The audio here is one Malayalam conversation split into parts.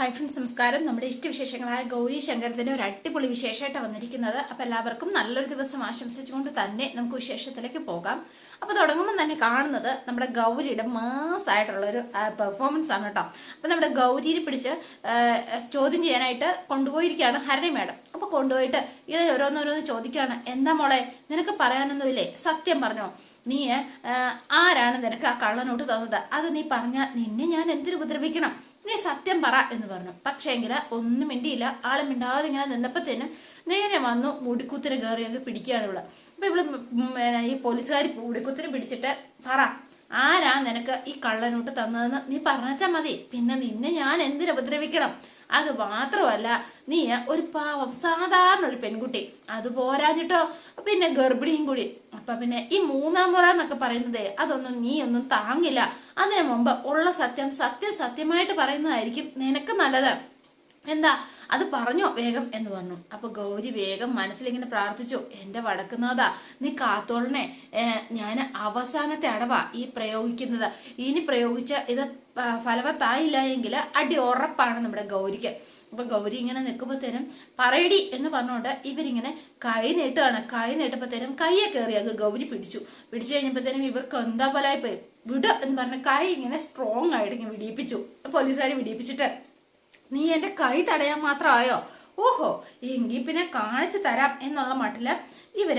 ഹായ് ഫ്രണ്ട്സ് നമസ്കാരം. നമ്മുടെ ഇഷ്ടവിശേഷങ്ങളായ ഗൗരി ശങ്കരത്തിന്റെ ഒരു അടിപൊളി വിശേഷമായിട്ട് വന്നിരിക്കുന്നത്. അപ്പൊ എല്ലാവർക്കും നല്ലൊരു ദിവസം ആശംസിച്ചുകൊണ്ട് തന്നെ നമുക്ക് വിശേഷത്തിലേക്ക് പോകാം. അപ്പോൾ തുടങ്ങുമ്പോൾ തന്നെ കാണുന്നത് നമ്മുടെ ഗൗരിയുടെ മാസായിട്ടുള്ളൊരു പെർഫോമൻസ് ആണ് കേട്ടോ. അപ്പൊ നമ്മുടെ ഗൗരിയെ പിടിച്ച് ചോദ്യം ചെയ്യാനായിട്ട് കൊണ്ടുപോയിരിക്കുകയാണ് ഹരണി മേഡം. അപ്പോൾ കൊണ്ടുപോയിട്ട് ഇത് ഓരോന്നോരോന്ന് ചോദിക്കുകയാണ് എന്താ മോളെ നിനക്ക് പറയാനൊന്നുമില്ലേ സത്യം പറഞ്ഞോ? നീ ആരാണ് നിനക്ക് ആ കള്ളനോട്ട് തന്നത്? അത് നീ പറഞ്ഞാൽ നിന്നെ ഞാൻ എന്തിനു ഉപദ്രവിക്കണം? നീ സത്യം പറ എന്ന് പറഞ്ഞു. പക്ഷേ എങ്കിൽ ഒന്നും മിണ്ടിയില്ല. ആളെ മിണ്ടാതെ ഇങ്ങനെ നിന്നപ്പോഴത്തേനും നേരെ വന്നു മുടിക്കുത്തിന് കയറി ഞങ്ങൾക്ക് പിടിക്കുകയാണ് ഇവിടെ അപ്പൊ പിന്നെ ഈ പോലീസുകാർ മുടിക്കുത്തിന് പിടിച്ചിട്ട് പറ ആരാ നിനക്ക് ഈ കള്ളനോട്ട് തന്നതെന്ന് നീ പറഞ്ഞാൽ മതി. പിന്നെ നിന്നെ ഞാൻ എന്തിനു ഉപദ്രവിക്കണം? അത് മാത്രമല്ല നീ ഒരു പാവം സാധാരണ ഒരു പെൺകുട്ടി. അത് പോരാഞ്ഞിട്ടോ? പിന്നെ ഗർഭിണിയും കൂടി. അപ്പൊ പിന്നെ ഈ മൂന്നാം മുറ എന്നൊക്കെ പറയുന്നത് അതൊന്നും നീ ഒന്നും താങ്ങില്ല. അതിനു മുമ്പ് ഉള്ള സത്യം സത്യം സത്യമായിട്ട് പറയുന്നതായിരിക്കും നിനക്ക് നല്ലത്. എന്താ? അത് പറഞ്ഞോ വേഗം എന്ന് പറഞ്ഞു. അപ്പൊ ഗൗരി വേഗം മനസ്സിലിങ്ങനെ പ്രാർത്ഥിച്ചു എന്റെ വടക്കുന്നാഥ നീ കാത്തോളനെ ഞാൻ അവസാനത്തെ അടവാ ഈ പ്രയോഗിക്കുന്നത്. ഇനി പ്രയോഗിച്ച ഇത് ഫലവത്തായില്ല എങ്കിൽ അടി ഉറപ്പാണ് നമ്മുടെ ഗൗരിക്ക്. അപ്പൊ ഗൗരി ഇങ്ങനെ നിൽക്കുമ്പോഴത്തേനും പറയടി എന്ന് പറഞ്ഞുകൊണ്ട് ഇവരിങ്ങനെ കൈ നീട്ടുകയാണ്. കൈ നീട്ടപ്പോഴത്തേനും കയ്യെ കയറി അങ്ങ് ഗൗരി പിടിച്ചു. പിടിച്ചു കഴിഞ്ഞപ്പോഴത്തേനും ഇവർക്ക് എന്താ പോയി വിട എന്ന് പറഞ്ഞ കൈ ഇങ്ങനെ സ്ട്രോങ് ആയിട്ട് ഇങ്ങനെ വിടിയിപ്പിച്ചു. പോലീസുകാർ വിടിയിപ്പിച്ചിട്ട് നീ എന്റെ കൈ തടയാൻ മാത്രമായോ? ഓഹോ എങ്കിൽ പിന്നെ കാണിച്ചു തരാം എന്നുള്ള മട്ടിൽ ഇവർ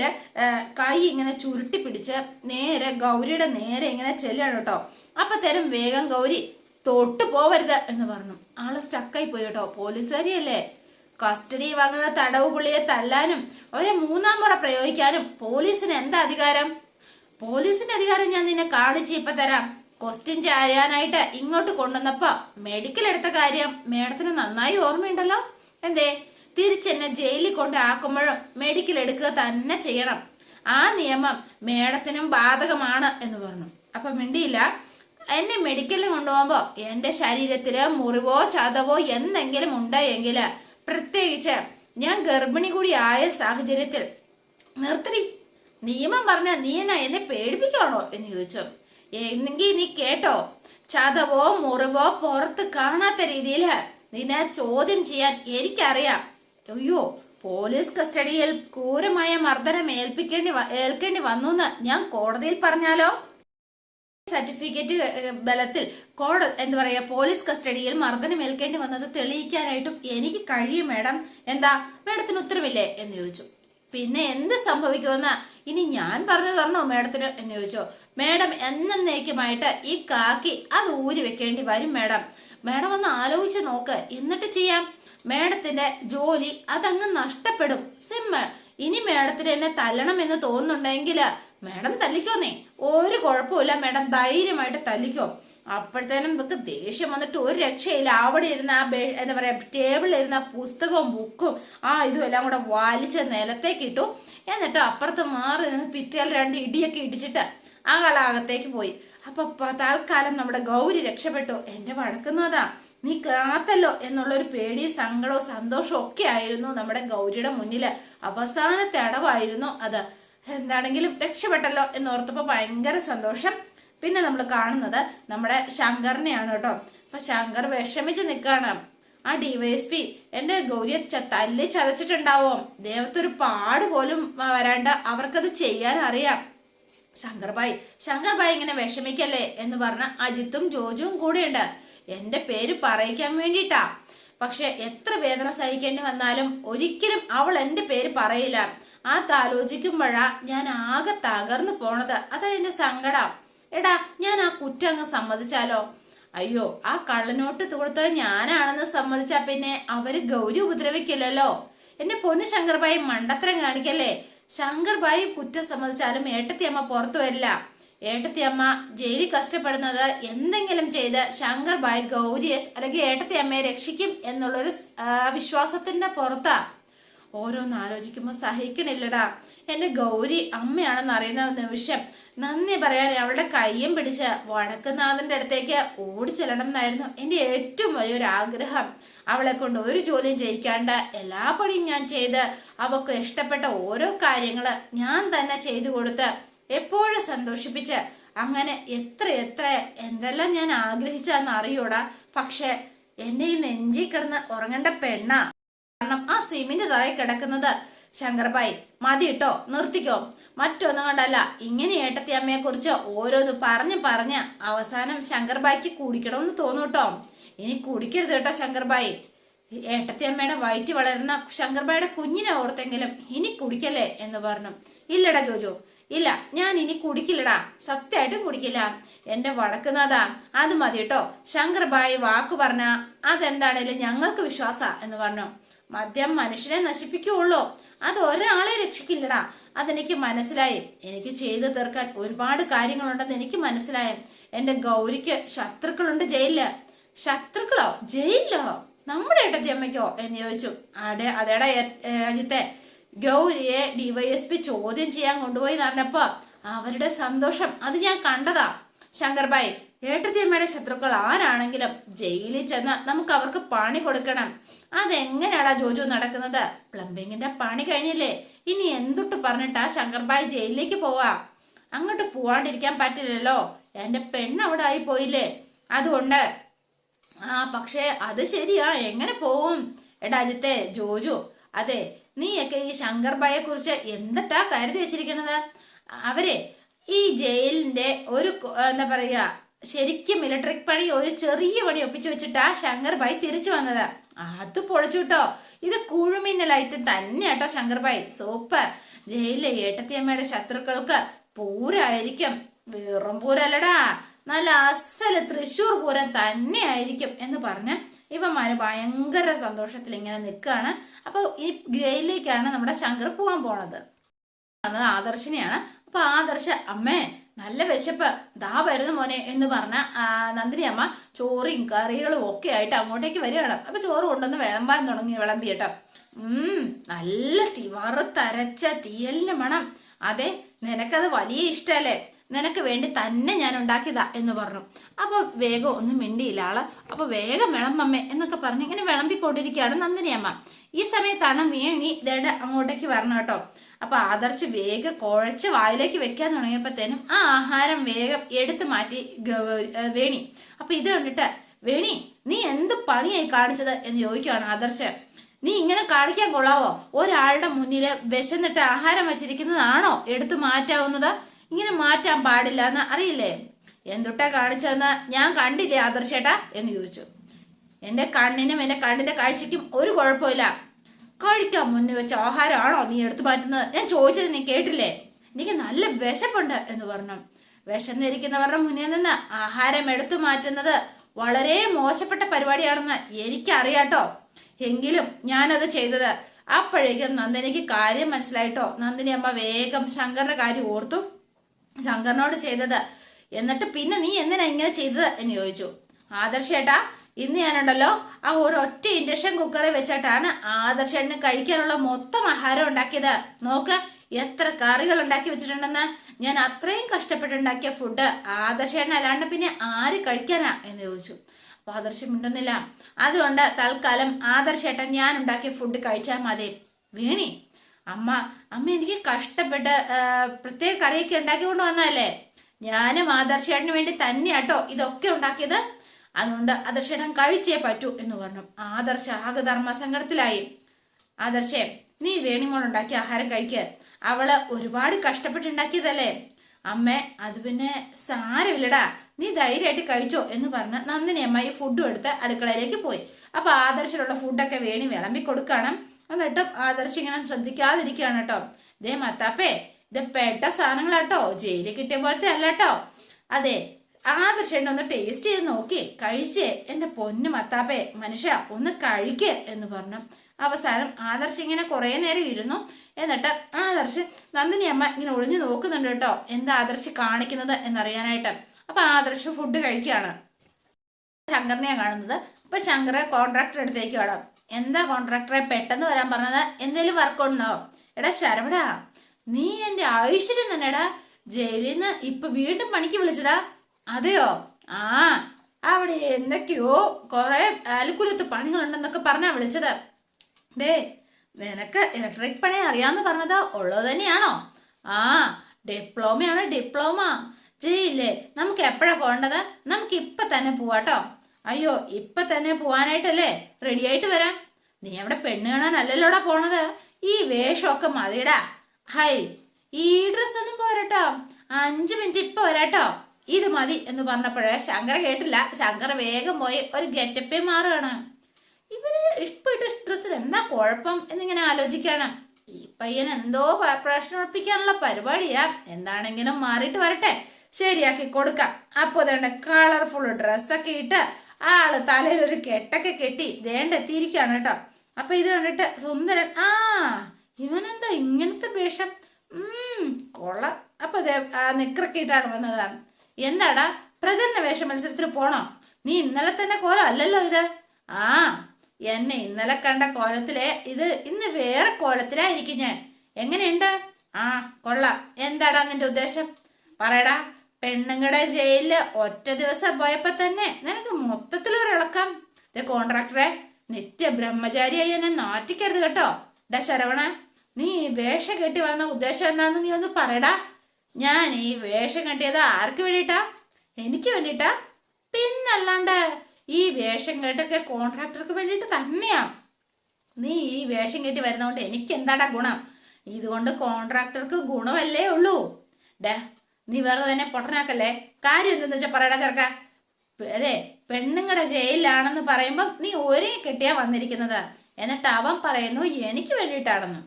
കൈ ഇങ്ങനെ ചുരുട്ടി പിടിച്ച് നേരെ ഗൗരിയുടെ നേരെ ഇങ്ങനെ ചെല്ലാണ് കേട്ടോ. അപ്പൊ തരും വേഗം ഗൗരി തൊട്ട് പോവരുത് എന്ന് പറഞ്ഞു. ആൾ സ്റ്റക്കായി പോയി കേട്ടോ. പോലീസുകാരിയല്ലേ? കസ്റ്റഡി വാങ്ങുന്ന തടവ് പുള്ളിയെ തല്ലാനും അവരെ മൂന്നാം മുറ പ്രയോഗിക്കാനും പോലീസിന് എന്താ അധികാരം? പോലീസിന്റെ അധികാരം ഞാൻ നിന്നെ കാണിച്ച് ഇപ്പൊ തരാം. ക്വസ്റ്റ്യൻ ചെയ്യാനായിട്ട് ഇങ്ങോട്ട് കൊണ്ടുവന്നപ്പോ മെഡിക്കൽ എടുത്ത കാര്യം മേഡത്തിന് നന്നായി ഓർമ്മയുണ്ടല്ലോ. എന്തേ? തിരിച്ചെന്നെ ജയിലിൽ കൊണ്ട് ആക്കുമ്പോഴും മെഡിക്കൽ എടുക്കുക തന്നെ ചെയ്യണം. ആ നിയമം മേഡത്തിനും ബാധകമാണ് എന്ന് പറഞ്ഞു. അപ്പൊ മിണ്ടിയില്ല. എന്നെ മെഡിക്കലിൽ കൊണ്ടുപോകുമ്പോ എന്റെ ശരീരത്തിൽ മുറിവോ ചതവോ എന്തെങ്കിലും ഉണ്ടെങ്കിൽ പ്രത്യേകിച്ച് ഞാൻ ഗർഭിണി കൂടി ആയ സാഹചര്യത്തിൽ നിർത്തി നിയമം പറഞ്ഞ നീ എന്നെ പേടിപ്പിക്കണോ എന്ന് ചോദിച്ചു. എന്നെങ്കിൽ നീ കേട്ടോ. ചതവോ മുറിവോ പുറത്ത് കാണാത്ത രീതിയിൽ നിന്നെ ചോദ്യം ചെയ്യാൻ എനിക്കറിയാം. അയ്യോ പോലീസ് കസ്റ്റഡിയിൽ ക്രൂരമായ മർദ്ദനം ഏൽപ്പിക്കേണ്ടി ഏൽക്കേണ്ടി വന്നു എന്ന് ഞാൻ കോടതിയിൽ പറഞ്ഞാലോ? സർട്ടിഫിക്കറ്റ് ബലത്തിൽ കോട എന്താ പറയാ പോലീസ് കസ്റ്റഡിയിൽ മർദ്ദനം ഏൽക്കേണ്ടി വന്നത് തെളിയിക്കാനായിട്ടും എനിക്ക് കഴിയും മേഡം. എന്താ? മേഡത്തിന് ഉത്തരവില്ലേ? എന്ന് ചോദിച്ചു. പിന്നെ എന്ത് സംഭവിക്കുമെന്ന്? ഇനി ഞാൻ പറഞ്ഞു തരണോ മേഡത്തിന്? എന്ന് ചോദിച്ചോ. മേഡം എന്നേക്കുമായിട്ട് ഈ കാക്കി അത് ഊരി വെക്കേണ്ടി വരും മേഡം. മേഡം ഒന്ന് ആലോചിച്ച് നോക്ക്. എന്നിട്ട് ചെയ്യാം. മേഡത്തിന്റെ ജോലി അതങ്ങ് നഷ്ടപ്പെടും. സിമ്മ ഇനി മേഡത്തിന് എന്നെ തല്ലണം എന്ന് തോന്നുന്നുണ്ടെങ്കിൽ മേഡം തല്ലിക്കോന്നേ. ഒരു കുഴപ്പമില്ല മേഡം. ധൈര്യമായിട്ട് തല്ലിക്കോ. അപ്പോഴത്തേനും നമുക്ക് ദേഷ്യം വന്നിട്ട് ഒരു രക്ഷയില്ല. അവിടെ ഇരുന്ന ആ എന്താ പറയാ ടേബിളിൽ ഇരുന്ന പുസ്തകവും ബുക്കും ആ ഇതും എല്ലാം കൂടെ വലിച്ച് നിലത്തേക്ക് ഇട്ടു. എന്നിട്ട് അപ്പുറത്ത് മാറി നിന്ന് പിറ്റേൽ രണ്ട് ഇടിയൊക്കെ ഇടിച്ചിട്ട് ആ കളാകത്തേക്ക് പോയി. അപ്പൊ തൽക്കാലം നമ്മുടെ ഗൗരി രക്ഷപ്പെട്ടു. എന്റെ വടക്കുന്നതാ നീ കാത്തല്ലോ എന്നുള്ളൊരു പേടി സങ്കടവും സന്തോഷവും ഒക്കെ ആയിരുന്നു നമ്മുടെ ഗൗരിയുടെ മുന്നിൽ. അവസാനത്തെ അടവായിരുന്നു അത്. എന്താണെങ്കിലും രക്ഷപ്പെട്ടല്ലോ എന്ന് ഓർത്തപ്പോ ഭയങ്കര സന്തോഷം. പിന്നെ നമ്മൾ കാണുന്നത് നമ്മുടെ ശങ്കറിനെയാണ് കേട്ടോ. അപ്പൊ ശങ്കർ വിഷമിച്ച് നിൽക്കാണ് ആ ഡിവൈഎസ്പി എന്റെ ഗൗരിയെ തല്ലി ചതച്ചിട്ടുണ്ടാവും. ദേവത്തൊരു പാട് പോലും വരാണ്ട് അവർക്കത് ചെയ്യാൻ അറിയാം. ശങ്കർഭായ് ശങ്കർഭായ് ഇങ്ങനെ വിഷമിക്കല്ലേ എന്ന് പറഞ്ഞ അജിത്തും ജോജുവും കൂടെയുണ്ട്. എന്റെ പേര് പറയിക്കാൻ വേണ്ടിട്ടാ പക്ഷെ എത്ര വേദന സഹിക്കേണ്ടി വന്നാലും ഒരിക്കലും അവൾ എന്റെ പേര് പറയില്ല. ആ താലോചിക്കുമ്പോഴാ ഞാൻ ആകെ തകർന്നു പോണത്. അതാ എന്റെ സങ്കടം. എടാ ഞാൻ ആ കുറ്റം അങ്ങ് സമ്മതിച്ചാലോ? അയ്യോ ആ കള്ളനോട്ട് കൊടുത്തത് ഞാനാണെന്ന് സമ്മതിച്ചാ പിന്നെ അവർ ഗൗരി ഉപദ്രവിക്കില്ലല്ലോ? എന്റെ പൊന്നു ശങ്കർഭായി മണ്ടത്തരം കാണിക്കല്ലേ? ശങ്കർഭായി കുറ്റം സമ്മതിച്ചാലും ഏട്ടത്തിയമ്മ പുറത്തു വരില്ല. ഏട്ടത്തിയമ്മ ജയിലിൽ കഷ്ടപ്പെടുന്നത് എന്തെങ്കിലും ചെയ്ത് ശങ്കർഭായ് ഗൗരിയെ അല്ലെങ്കിൽ ഏട്ടത്തിയമ്മയെ രക്ഷിക്കും എന്നുള്ളൊരു വിശ്വാസത്തിന്റെ പുറത്താ. ഓരോന്ന് ആലോചിക്കുമ്പോൾ സഹിക്കണില്ലടാ. എന്റെ ഗൗരി അമ്മയാണെന്ന് അറിയുന്ന നിമിഷം നന്ദി പറയാൻ അവളുടെ കയ്യും പിടിച്ച് വടക്കുനാഥന്റെ അടുത്തേക്ക് ഓടിച്ചെല്ലണം എന്നായിരുന്നു എന്റെ ഏറ്റവും വലിയൊരു ആഗ്രഹം. അവളെ കൊണ്ട് ഒരു ജോലിയും ചെയ്യിക്കാണ്ട് എല്ലാ പണിയും ഞാൻ ചെയ്ത് അവൾക്ക് ഇഷ്ടപ്പെട്ട ഓരോ കാര്യങ്ങൾ ഞാൻ തന്നെ ചെയ്തു കൊടുത്ത് എപ്പോഴും സന്തോഷിപ്പിച്ച് അങ്ങനെ എത്ര എത്ര എന്തെല്ലാം ഞാൻ ആഗ്രഹിച്ചാന്ന് അറിയൂടാ. പക്ഷെ എന്നെ ഈ നെഞ്ചി കിടന്ന് ഉറങ്ങേണ്ട പെണ്ണാ. കാരണം ആ സിമിന്റെ തറയിൽ കിടക്കുന്നത് ശങ്കർഭായി മതി കേട്ടോ നിർത്തിക്കോ. മറ്റൊന്നും കൊണ്ടല്ല. ഇങ്ങനെ ഏട്ടത്തി അമ്മയെ കുറിച്ച് ഓരോന്ന് പറഞ്ഞ് പറഞ്ഞ് അവസാനം ശങ്കർബായിക്ക് കുടിക്കണമെന്ന് തോന്നും കേട്ടോ ഇനി കുടിക്കരുത് കേട്ടോ ശങ്കർഭായി ഏട്ടത്തി അമ്മയുടെ വയറ്റ് വളരുന്ന ശങ്കർഭായിയുടെ കുഞ്ഞിനെ ഓർത്തെങ്കിലും ഇനി കുടിക്കല്ലേ എന്ന് പറഞ്ഞു. ഇല്ലടാ ജോജോ ഇല്ല ഞാൻ ഇനി കുടിക്കില്ലടാ. സത്യമായിട്ടും കുടിക്കില്ല. എന്റെ വടക്കുന്നതാ അത് മതി കേട്ടോ ശങ്കർഭായി വാക്കു പറഞ്ഞ അതെന്താണേലും ഞങ്ങൾക്ക് വിശ്വാസ എന്ന് പറഞ്ഞു. മദ്യം മനുഷ്യനെ നശിപ്പിക്കുകയുള്ളൂ. അത് ഒരാളെ രക്ഷിക്കില്ലടാ. അതെനിക്ക് മനസ്സിലായി. എനിക്ക് ചെയ്തു തീർക്കാൻ ഒരുപാട് കാര്യങ്ങളുണ്ടെന്ന് എനിക്ക് മനസ്സിലായി. എന്റെ ഗൗരിക്ക് ശത്രുക്കളുണ്ട് ജയിലിൽ. ശത്രുക്കളോ? ജയിലിലോ? നമ്മുടെ ഏട്ടത്തി അമ്മയ്ക്കോ? എന്ന് ചോദിച്ചു. അടെ അതേടാ അജിത്തെ. ഗൗരിയെ ഡിവൈഎസ്പി ചോദ്യം ചെയ്യാൻ കൊണ്ടുപോയി എന്ന് പറഞ്ഞപ്പോ അവരുടെ സന്തോഷം അത് ഞാൻ കണ്ടതാ. ശങ്കർബായി ഏട്ടത്തിയമ്മയുടെ ശത്രുക്കൾ ആരാണെങ്കിലും ജയിലിൽ ചെന്ന് നമുക്ക് അവർക്ക് പണി കൊടുക്കണം. അതെങ്ങനെയാടാ ജോജു നടക്കുന്നത്? പ്ലംബിങ്ങിന്റെ പണി കഴിഞ്ഞില്ലേ? ഇനി എന്തൊട്ട് പറഞ്ഞിട്ടാ ശങ്കർബായി ജയിലിലേക്ക് പോവാ? അങ്ങോട്ട് പോവാണ്ടിരിക്കാൻ പറ്റില്ലല്ലോ. എന്റെ പെണ്ണ് അവിടെ ആയി പോയില്ലേ? അതുകൊണ്ട്. ആ പക്ഷേ അത് ശരിയാ. എങ്ങനെ പോവും? എടാ അജിത്തെ ജോജു അതെ നീയൊക്കെ ഈ ശങ്കർബായെ കുറിച്ച് എന്തിട്ടാ കരുതി വെച്ചിരിക്കണത്? അവരെ ഈ ജയിലിന്റെ ഒരു എന്താ പറയാ ശരിക്കും ഇലക്ട്രിക് പണി ഒരു ചെറിയ പണി ഒപ്പിച്ചു വെച്ചിട്ടാ ശങ്കർ ഭായ് തിരിച്ചു വന്നത്. അത് പൊളിച്ചുട്ടോ ഇത് ഇത് ലൈറ്റ് തന്നെ കേട്ടോ ഭായ്. സൂപ്പർ. ജയിലിലെ ഏട്ടത്തിയമ്മയുടെ ശത്രുക്കൾക്ക് പൂരായിരിക്കും. വെറും പൂരല്ലടാ. നല്ല അസൽ തൃശൂർ പൂരം തന്നെ ആയിരിക്കും എന്ന് പറഞ്ഞ് ഇവന്മാര് ഭയങ്കര സന്തോഷത്തിൽ ഇങ്ങനെ നിൽക്കുകയാണ് അപ്പൊ ഈ ജയിലിലേക്കാണ് നമ്മുടെ ശങ്കർ പോകാൻ പോണത്. അത് ആദർശിനെയാണ്. അപ്പൊ ആദർശ അമ്മേ നല്ല വിശപ്പ്. ദാ വരുന്നു മോനെ എന്ന് പറഞ്ഞ നന്ദിനി അമ്മ ചോറും കറികളും ഒക്കെ ആയിട്ട് അങ്ങോട്ടേക്ക് വരികയാണ്. അപ്പൊ ചോറ് കൊണ്ടുവന്ന് വിളമ്പാൻ തുടങ്ങി വിളമ്പി കേട്ടോ. ഉം നല്ല തിവറുത്തരച്ച വറുത്തരച്ച തീയലിന്റെ മണം. അതെ നിനക്കത് വലിയ ഇഷ്ടല്ലേ? നിനക്ക് വേണ്ടി തന്നെ ഞാൻ ഉണ്ടാക്കിയതാ എന്ന് പറഞ്ഞു. അപ്പൊ വേഗം ഒന്നും മിണ്ടിയില്ല ആൾ. അപ്പൊ വേഗം വിളമ്പമ്മേ എന്നൊക്കെ പറഞ്ഞ് ഇങ്ങനെ വിളമ്പിക്കൊണ്ടിരിക്കുകയാണ് നന്ദിനി അമ്മ. ഈ സമയത്താണ് വേണി ദേടെ അങ്ങോട്ടേക്ക് വരണം കേട്ടോ. അപ്പൊ ആദർശ് വേഗം കുഴച്ച് വായിലേക്ക് വെക്കാൻ തുടങ്ങിയപ്പോഴത്തേനും ആ ആഹാരം വേഗം എടുത്തു മാറ്റി വേണി. അപ്പൊ ഇത് കണ്ടിട്ട് വേണി നീ എന്ത് പണിയായി കാണിച്ചത് എന്ന് ചോദിക്കുകയാണ് ആദർശ്. നീ ഇങ്ങനെ കാണിക്കാൻ കൊള്ളാവോ? ഒരാളുടെ മുന്നിൽ വിശന്നിട്ട് ആഹാരം വച്ചിരിക്കുന്നതാണോ എടുത്തു മാറ്റാവുന്നത്? ഇങ്ങനെ മാറ്റാൻ പാടില്ല എന്ന് അറിയില്ലേ? എന്തുട്ടാ കാണിച്ചതെന്ന് ഞാൻ കണ്ടില്ലേ ആദർശേട്ടാ എന്ന് ചോദിച്ചു. എന്റെ കണ്ണിനും എന്റെ കണ്ണിന്റെ കാഴ്ചയ്ക്കും ഒരു കുഴപ്പമില്ല. കഴിക്കാൻ മുന്നേ വെച്ച ആഹാരമാണോ നീ എടുത്തു മാറ്റുന്നത്? ഞാൻ ചോദിച്ചത് നീ കേട്ടില്ലേ? എനിക്ക് നല്ല വിശപ്പുണ്ട് എന്ന് പറഞ്ഞു. വിശന്നിരിക്കുന്നവരുടെ മുന്നിൽ നിന്ന് ആഹാരം എടുത്തു മാറ്റുന്നത് വളരെ മോശപ്പെട്ട പരിപാടിയാണെന്ന് എനിക്കറിയാട്ടോ. എങ്കിലും ഞാനത് ചെയ്തത്. അപ്പോഴേക്കും നന്ദിനിക്ക് കാര്യം മനസ്സിലായിട്ടോ? നന്ദിനി അമ്മ വേഗം ശങ്കറിന്റെ കാര്യം ഓർത്തു. ശങ്കറിനോട് ചെയ്തത്. എന്നിട്ട് പിന്നെ നീ എന്തിനാ ഇങ്ങനെ ചെയ്തത് എന്ന് ചോദിച്ചു. ആദർശേട്ടാ ഇന്ന് ഞാനുണ്ടല്ലോ ആ ഒരു ഒറ്റ ഇൻഡക്ഷൻ കുക്കറിൽ വെച്ചിട്ടാണ് ആദർശേട്ടന് കഴിക്കാനുള്ള മൊത്തം ആഹാരം ഉണ്ടാക്കിയത്. നോക്ക് എത്ര കറികൾ ഉണ്ടാക്കി വെച്ചിട്ടുണ്ടെന്ന്. ഞാൻ അത്രയും കഷ്ടപ്പെട്ടുണ്ടാക്കിയ ഫുഡ് ആദർശേട്ടൻ അല്ലാണ്ട് പിന്നെ ആര് കഴിക്കാനാ എന്ന് ചോദിച്ചു. അപ്പൊ ആദർശം ഉണ്ടെന്നില്ല അതുകൊണ്ട് തൽക്കാലം ആദർശേട്ടൻ ഞാൻ ഉണ്ടാക്കിയ ഫുഡ് കഴിച്ചാൽ മതി. വീണി അമ്മ അമ്മ എനിക്ക് കഷ്ടപ്പെട്ട് പ്രത്യേക കറിയൊക്കെ ഉണ്ടാക്കിക്കൊണ്ട് വന്നതല്ലേ? ഞാനും ആദർശേട്ടന് വേണ്ടി തന്നെയാട്ടോ ഇതൊക്കെ ഉണ്ടാക്കിയത്. അതുകൊണ്ട് ആദർശേട്ടൻ കഴിച്ചേ പറ്റൂ എന്ന് പറഞ്ഞു. ആദർശ ആകെ ധർമ്മസങ്കടത്തിലായി. ആദർശേ നീ വേണിമോൾ ഉണ്ടാക്കിയ ആഹാരം കഴിക്കുക അവൾ ഒരുപാട് കഷ്ടപ്പെട്ടുണ്ടാക്കിയതല്ലേ? അമ്മേ അത് പിന്നെ സാരമില്ലടാ. നീ ധൈര്യമായിട്ട് കഴിച്ചോ എന്ന് പറഞ്ഞ് നന്ദിനി അമ്മ ഈ ഫുഡും എടുത്ത് അടുക്കളയിലേക്ക് പോയി. അപ്പൊ ആദർശിലുള്ള ഫുഡൊക്കെ വേണി വിളമ്പി കൊടുക്കണം. എന്നിട്ടും ആദർശ് ഇങ്ങനെ ശ്രദ്ധിക്കാതിരിക്കുകയാണ് കേട്ടോ. ദേ മത്താപ്പേ ഇത് പെട്ട സാധനങ്ങളാട്ടോ. ജയിലിൽ കിട്ടിയ പോലത്തെ അല്ല കേട്ടോ. അതെ ആദർശേണ്ട ഒന്ന് ടേസ്റ്റ് ചെയ്ത് നോക്കി. കഴിച്ചേ. എന്റെ പൊന്നു മത്താപ്പേ മനുഷ്യ ഒന്ന് കഴിക്ക് എന്ന് പറഞ്ഞു. അവസാനം ആദർശ് ഇങ്ങനെ കുറെ നേരം ഇരുന്നു. എന്നിട്ട് ആദർശ് നന്ദിനി അമ്മ ഇങ്ങനെ ഒളിഞ്ഞു നോക്കുന്നുണ്ട് കേട്ടോ. എന്താ ആദർശ് കാണിക്കുന്നത് എന്നറിയാനായിട്ട്. അപ്പൊ ആദർശ് ഫുഡ് കഴിക്കുകയാണ്. ശങ്കറിനെയാണ് കാണുന്നത്. അപ്പൊ ശങ്കറെ കോൺട്രാക്ടർ അടുത്തേക്ക് വേണം എന്താ കോൺട്രാക്ടറെ പെട്ടെന്ന് വരാൻ പറഞ്ഞത്? എന്തേലും വർക്ക് ഉണ്ടോ? എടാ ശരവടാ നീ എന്റെ ഐശ്വര്യം തന്നെടാ ജയിലിൽ നിന്ന് ഇപ്പൊ വീണ്ടും പണിക്ക് വിളിച്ചടാ. അതെയോ? ആ അവിടെ എന്തൊക്കെയോ കുറെ പണികൾ പണികളുണ്ടെന്നൊക്കെ പറഞ്ഞാ വിളിച്ചത്. ഡേ നിനക്ക് ഇലക്ട്രിക് പണി അറിയാന്ന് പറഞ്ഞത് ഉള്ളത് തന്നെയാണോ? ആ ഡിപ്ലോമയാണ് ഡിപ്ലോമ ജയില്ലേ നമുക്ക് എപ്പോഴാ പോകേണ്ടത്? നമുക്ക് ഇപ്പൊ തന്നെ പോവാട്ടോ. അയ്യോ ഇപ്പൊ തന്നെ പോവാനായിട്ടല്ലേ? റെഡി ആയിട്ട് വരാം. നീ അവിടെ പെണ്ണ് കാണാനല്ലല്ലോടാ പോണത്? ഈ വേഷമൊക്കെ മതിടാ ഹൈ ഈ ഡ്രസ് ഒന്നും പോരട്ടോ. അഞ്ചു മിനിറ്റ് ഇപ്പൊ വരാട്ടോ. ഇത് മതി എന്ന് പറഞ്ഞപ്പോഴേ ശങ്കര കേട്ടില്ല. ശങ്കര വേഗം പോയി ഒരു ഗെറ്റപ്പേ മാറുകയാണ് ഇവർ ഇഷ്ടപ്പെട്ട ഡ്രസ്സിൽ എന്താ കുഴപ്പം എന്നിങ്ങനെ ആലോചിക്കാണ്. ഈ പയ്യൻ എന്തോ പ്രശ്നം ഒളിപ്പിക്കാനുള്ള പരിപാടിയാ. എന്താണെങ്കിലും മാറിയിട്ട് വരട്ടെ. ശരിയാക്കി കൊടുക്കാം. അപ്പൊ തന്നെ കളർഫുൾ ഡ്രസ്സൊക്കെ ഇട്ട് ആൾ തലയിൽ ഒരു കെട്ടൊക്കെ കെട്ടി ദേണ്ടെത്തിയിരിക്കുകയാണ് കേട്ടോ. അപ്പൊ ഇത് കണ്ടിട്ട് സുന്ദരൻ ആ ഇവനെന്താ ഇങ്ങനത്തെ വേഷം? ഉം കൊള്ള. അപ്പൊ ആ നിക്കറൊക്കെ ഇട്ടാണ് വന്നത്. എന്താടാ പ്രചരണ വേഷ മത്സരത്തിന് പോണോ? നീ ഇന്നലെ തന്നെ കോലം അല്ലല്ലോ ഇത്. ആ എന്നെ ഇന്നലെ കണ്ട കോലത്തിലെ ഇത് ഇന്ന് വേറെ കോലത്തിലായിരിക്കും ഞാൻ. എങ്ങനെയുണ്ട്? ആ കൊള്ള. എന്താടാ നിന്റെ ഉദ്ദേശം? പറയടാ പെണ്ണുങ്ങളുടെ ജയിലിൽ ഒറ്റ ദിവസം പോയപ്പോ തന്നെ നിനക്ക് മൊത്തത്തിലൊരു ഇളക്കാം. ദേ കോൺട്രാക്ടറെ നിത്യ ബ്രഹ്മചാരിയായി എന്നെ നാറ്റിക്കരുത് കേട്ടോ. ഡാ ശരവണ നീ ഈ വേഷം കെട്ടി വന്ന ഉദ്ദേശം എന്താന്ന് നീ ഒന്ന് പറയടാ. ഞാൻ ഈ വേഷം കെട്ടിയത് ആർക്ക് വേണ്ടിയിട്ടാ? എനിക്ക് വേണ്ടിയിട്ടാ. പിന്നല്ലാണ്ട് ഈ വേഷം കെട്ടൊക്കെ കോൺട്രാക്ടർക്ക് വേണ്ടിയിട്ട് തന്നെയാ. നീ ഈ വേഷം കെട്ടി വരുന്നതുകൊണ്ട് എനിക്ക് എന്താടാ ഗുണം? ഇതുകൊണ്ട് കോൺട്രാക്ടർക്ക് ഗുണമല്ലേ ഉള്ളൂ. ഡേ നീ വേറെ തന്നെ പൊട്ടനാക്കല്ലേ? കാര്യം എന്തെന്ന് വെച്ചാൽ പറയടാ ചെറുക്ക. അതെ പെണ്ണുങ്ങളുടെ ജയിലിലാണെന്ന് പറയുമ്പോൾ നീ ഒരേ കെട്ടിയാ വന്നിരിക്കുന്നത്. എന്നിട്ട് അവൻ പറയുന്നു എനിക്ക് വേണ്ടിയിട്ടാണെന്ന്.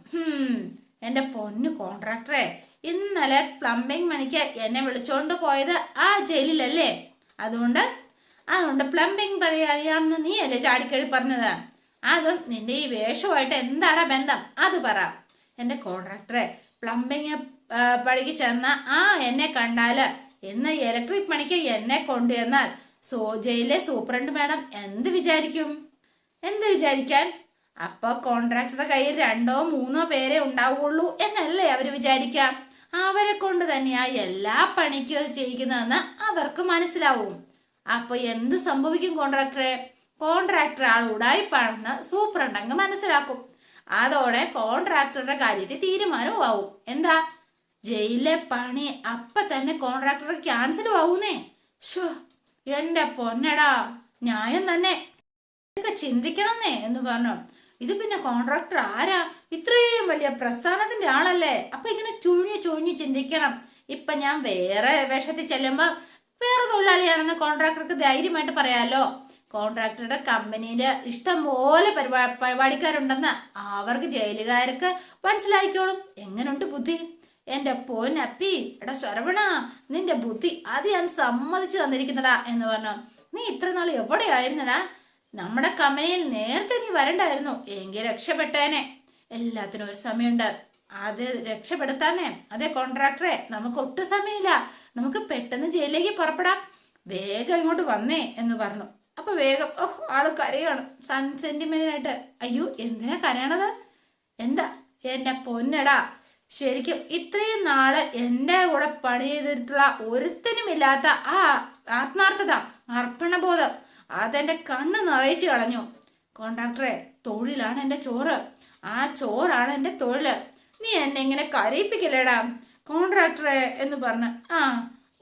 എന്റെ പൊന്നു കോൺട്രാക്ടറെ ഇന്നലെ പ്ലംബിംഗ് മണിക്ക് എന്നെ വിളിച്ചോണ്ട് പോയത് ആ ജയിലിലല്ലേ? അതുകൊണ്ട് അതുകൊണ്ട് പ്ലംബിംഗ് പറയാമെന്ന് നീ അല്ലേ ചാടിക്കഴി പറഞ്ഞത്? അതും നിന്റെ ഈ വേഷമായിട്ട് എന്താടാ ബന്ധം? അത് പറ. എന്റെ കോൺട്രാക്ടറെ പ്ലംബിങ് പണിക്ക് ചെന്ന ആ എന്നെ കണ്ടാൽ. ഇന്ന് ഇലക്ട്രിക് പണിക്ക് എന്നെ കൊണ്ടുവന്നാൽ സോജയിലെ സൂപ്രണ്ട് മാഡം എന്ത് വിചാരിക്കും? എന്ത് വിചാരിക്കാൻ? അപ്പൊ കോൺട്രാക്ടറുടെ കയ്യിൽ രണ്ടോ മൂന്നോ പേരെ ഉണ്ടാവുള്ളൂ എന്നല്ലേ അവർ വിചാരിക്കാം? അവരെ കൊണ്ട് തന്നെയാ എല്ലാ പണിക്കും ചെയ്യിക്കുന്നതെന്ന് അവർക്ക് മനസ്സിലാവും. അപ്പൊ എന്ത് സംഭവിക്കും കോൺട്രാക്ടറെ കോൺട്രാക്ടർ ആൾ ഉടായിപ്പാണെന്ന് സൂപ്രണ്ടങ്ങ് മനസ്സിലാക്കും. അതോടെ കോൺട്രാക്ടറുടെ കാര്യത്തിൽ തീരുമാനവും ആവും. എന്താ? ജയിലിലെ പണി അപ്പ തന്നെ കോൺട്രാക്ടർ ക്യാൻസൽ ആവൂന്നേ. ഷോ എന്റെ പൊന്നടാ ന്യായം തന്നെ. ചിന്തിക്കണമെന്നേ എന്ന് പറഞ്ഞു. ഇത് പിന്നെ കോൺട്രാക്ടർ ആരാ? ഇത്രയും വലിയ പ്രസ്ഥാനത്തിന്റെ ആളല്ലേ? അപ്പൊ ഇങ്ങനെ ചുഴിഞ്ഞു ചുഴിഞ്ഞു ചിന്തിക്കണം. ഇപ്പൊ ഞാൻ വേറെ വേഷത്തിൽ ചെല്ലുമ്പോ വേറെ തൊഴിലാളിയാണെന്ന് കോൺട്രാക്ടർക്ക് ധൈര്യമായിട്ട് പറയാലോ? കോൺട്രാക്ടറുടെ കമ്പനിയിൽ ഇഷ്ടം പോലെ പരിപാ പരിപാടിക്കാരുണ്ടെന്ന് അവർക്ക് ജയിലുകാർക്ക് മനസ്സിലാക്കിക്കോളും എങ്ങനുണ്ട് ബുദ്ധി? എന്റെ പൊന്നപ്പി എടാ ശരവണ നിന്റെ ബുദ്ധി അത് ഞാൻ സമ്മതിച്ചു തന്നിരിക്കുന്നടാ എന്ന് പറഞ്ഞു. നീ ഇത്ര നാൾ എവിടെയായിരുന്നടാ? നമ്മുടെ കമ്പനിയിൽ നേരത്തെ നീ വരണ്ടായിരുന്നു. എങ്കിൽ രക്ഷപ്പെട്ടേനെ. എല്ലാത്തിനും ഒരു സമയമുണ്ട്. അത് രക്ഷപ്പെടുത്താനേ. അതെ കോൺട്രാക്ടറെ നമുക്ക് ഒട്ടും സമയമില്ല. നമുക്ക് പെട്ടെന്ന് ജയിലിലേക്ക് പുറപ്പെടാം. വേഗം ഇങ്ങോട്ട് വന്നേ എന്ന് പറഞ്ഞു. അപ്പൊ വേഗം ഓഹ് ആൾ കരയാണ്. സൺ സെന്റിമെന്റായിട്ട് അയ്യോ എന്തിനാ കരയണത്? എന്താ? എന്റെ പൊന്നടാ ശരിക്കും ഇത്രയും നാൾ എന്റെ കൂടെ പണി ചെയ്തിട്ടുള്ള ഒരുത്തനുമില്ലാത്ത ആ ആത്മാർത്ഥത അർപ്പണബോധം അതെന്റെ കണ്ണ് നിറയിച്ചു കളഞ്ഞു. കോണ്ടാക്ടറെ തൊഴിലാണ് എന്റെ ചോറ്. ആ ചോറാണ് എന്റെ തൊഴിൽ. നീ എന്നെ ഇങ്ങനെ കരയിപ്പിക്കില്ലേടാ? കോൺട്രാക്ടറെ എന്ന് പറഞ്ഞ് ആ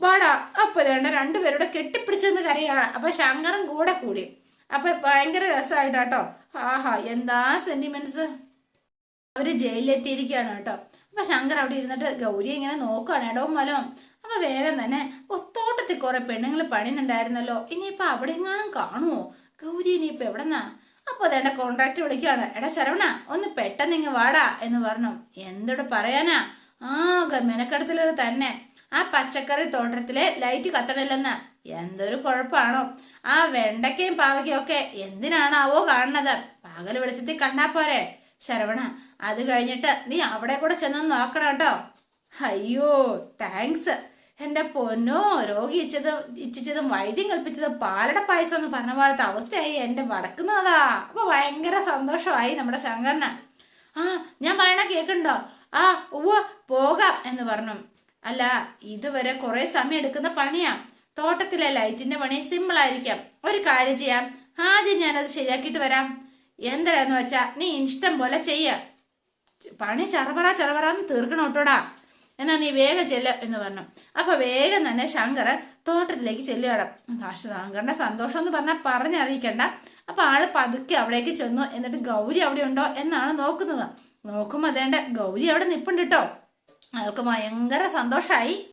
വാടാ അപ്പൊ വേണ്ട രണ്ടുപേരുടെ കെട്ടിപ്പിടിച്ചെന്ന് കരയാണ് അപ്പൊ ശങ്കറും കൂടെ കൂടി. അപ്പൊ ഭയങ്കര രസമായിട്ടാട്ടോ. ആഹാ എന്താ സെന്റിമെന്റ്സ് അവർ ജയിലിലെത്തിയിരിക്കുകയാണ് കേട്ടോ. അപ്പൊ ശങ്കർ അവിടെ ഇരുന്നിട്ട് ഗൗരി ഇങ്ങനെ നോക്കുകയാണ് ഇടവും മലവും അപ്പൊ വേഗം തന്നെ ഒത്തോട്ടത്തിൽ കുറെ പെണ്ണുങ്ങൾ പണിയുന്നുണ്ടായിരുന്നല്ലോ. ഇനിയിപ്പൊ അവിടെ എങ്ങാനും കാണുമോ ഗൗരി ഇനിയിപ്പൊ എവിടെന്നാ? അപ്പൊ അതേണ്ട കോൺട്രാക്ട് വിളിക്കുകയാണ് എടാ ശരവണ ഒന്ന് പെട്ടെന്ന് ഇങ്ങ് വാടാ എന്ന് പറഞ്ഞു. എന്തോട് പറയാനാ? ആകെ മെനക്കെടുത്തലൊരു തന്നെ. ആ പച്ചക്കറി തോട്ടത്തിലെ ലൈറ്റ് കത്തണില്ലെന്ന്. എന്തൊരു കുഴപ്പാണോ? ആ വെണ്ടയ്ക്കയും പാവയ്ക്കയും ഒക്കെ എന്തിനാണാവോ കാണുന്നത്? പകൽ വെളിച്ചത്തിൽ കണ്ടാ പോരെ. ശരവണ അത് കഴിഞ്ഞിട്ട് നീ അവിടെ കൂടെ ചെന്ന് നോക്കണം കേട്ടോ. അയ്യോ താങ്ക്സ് എന്റെ പൊന്നോ രോഗി ഇച്ചത് ഇച്ഛിച്ചതും വൈദ്യം കൽപ്പിച്ചതും പാലട പായസം എന്ന് പറഞ്ഞ പോലത്തെ അവസ്ഥയായി എന്റെ വടക്കുന്നതാ അപ്പൊ ഭയങ്കര സന്തോഷമായി നമ്മുടെ ശങ്കരന്. ആ ഞാൻ പറയണ കേക്കുണ്ടോ ആ ഉവ്വ പോകാം എന്ന് പറഞ്ഞു. അല്ല ഇതുവരെ കുറെ സമയം എടുക്കുന്ന പണിയാ. തോട്ടത്തിലെ ലൈറ്റിന്റെ പണി സിമ്പിൾ ആയിരിക്കാം. ഒരു കാര്യം ചെയ്യാം. ആദ്യം ഞാനത് ശരിയാക്കിയിട്ട് വരാം. എന്തരാന്ന് വെച്ചാ നീ ഇഷ്ടം പോലെ ചെയ്യ. പണി ചറപറ ചെറുപറാന്ന് തീർക്കണം കേട്ടോടാ. എന്നാ നീ വേഗം ചെല്ല എന്ന് പറഞ്ഞു. അപ്പൊ വേഗം തന്നെ ശങ്കർ തോട്ടത്തിലേക്ക് ചെല്ലുകയാണ്. ശങ്കറിന്റെ സന്തോഷം എന്ന് പറഞ്ഞാൽ പറഞ്ഞറിയിക്കണ്ട. അപ്പൊ ആൾ പതുക്കെ അവിടേക്ക് ചെന്നു. എന്നിട്ട് ഗൗരി അവിടെ ഉണ്ടോ എന്നാണ് നോക്കുന്നത്. നോക്കുമ്പോ അതേണ്ട ഗൗരി അവിടെ നിപ്പുണ്ട് കേട്ടോ അയാൾക്ക് ഭയങ്കര സന്തോഷമായി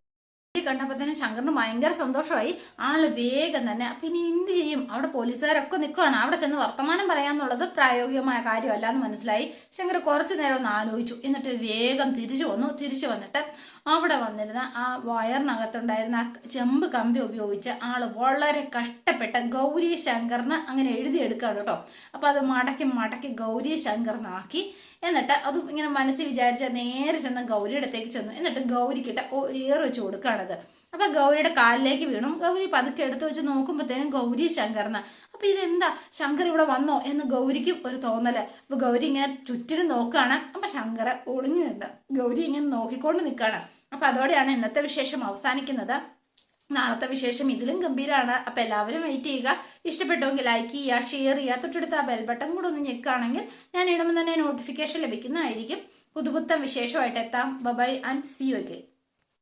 കണ്ടപ്പോ തന്നെ ശങ്കറിന് ഭയങ്കര സന്തോഷമായി. ആൾ വേഗം തന്നെ ഇനി എന്ത് ചെയ്യും? അവിടെ പോലീസുകാരൊക്കെ നിൽക്കുവാണ് അവിടെ ചെന്ന് വർത്തമാനം പറയാന്നുള്ളത് പ്രായോഗികമായ കാര്യമല്ല എന്ന് മനസ്സിലായി. ശങ്കർ കുറച്ചു നേരം ഒന്ന് ആലോചിച്ചു. എന്നിട്ട് വേഗം തിരിച്ചു വന്നു. തിരിച്ചു വന്നിട്ട് അവിടെ വന്നിരുന്ന ആ വയറിനകത്തുണ്ടായിരുന്ന ആ ചെമ്പ് കമ്പി ഉപയോഗിച്ച് ആൾ വളരെ കഷ്ടപ്പെട്ട ഗൗരി ശങ്കറിന് അങ്ങനെ എഴുതിയെടുക്കുകയാണ് കേട്ടോ. അപ്പൊ അത് മടക്കി മടക്കി ഗൗരി ശങ്കറിനാക്കി. എന്നിട്ട് അത് ഇങ്ങനെ മനസ്സിൽ വിചാരിച്ച നേരെ ചെന്ന് ഗൗരിയുടെ അടുത്തേക്ക് ചെന്നു. എന്നിട്ട് ഗൗരിക്കിട്ട് ഏറ് വെച്ച് കൊടുക്കുകയാണത്. അപ്പൊ ഗൗരിയുടെ കാലിലേക്ക് വീണു. ഗൗരി പതുക്കെ എടുത്ത് വെച്ച് നോക്കുമ്പോഴത്തേനും ഗൗരി ശങ്കറിന അപ്പൊ ഇതെന്താ? ശങ്കർ ഇവിടെ വന്നോ? എന്ന് ഗൗരിക്ക് ഒരു തോന്നൽ. അപ്പൊ ഗൗരി ഇങ്ങനെ ചുറ്റിനും നോക്കുകയാണ്. അപ്പൊ ശങ്കർ ഒളിഞ്ഞു നിന്ന് ഗൗരി ഇങ്ങനെ നോക്കിക്കൊണ്ട് നിൽക്കുകയാണ്. അപ്പൊ അതോടെയാണ് ഇന്നത്തെ വിശേഷം അവസാനിക്കുന്നത്. നാളത്തെ വിശേഷം ഇതിലും ഗംഭീരമാണ് അപ്പൊ എല്ലാവരും വെയിറ്റ് ചെയ്യുക. ഇഷ്ടപ്പെട്ടുവെങ്കിൽ ലൈക്ക് ചെയ്യുക ഷെയർ ചെയ്യുക തൊട്ടടുത്ത് ആ ബെൽ ബട്ടൺ കൂടെ ഒന്ന് ഞെക്കുകയാണെങ്കിൽ ഞാൻ ഇടുമ്പോൾ തന്നെ നോട്ടിഫിക്കേഷൻ ലഭിക്കുന്നതായിരിക്കും. പുതുപുത്തം വിശേഷമായിട്ട് എത്താം. Bye and see you again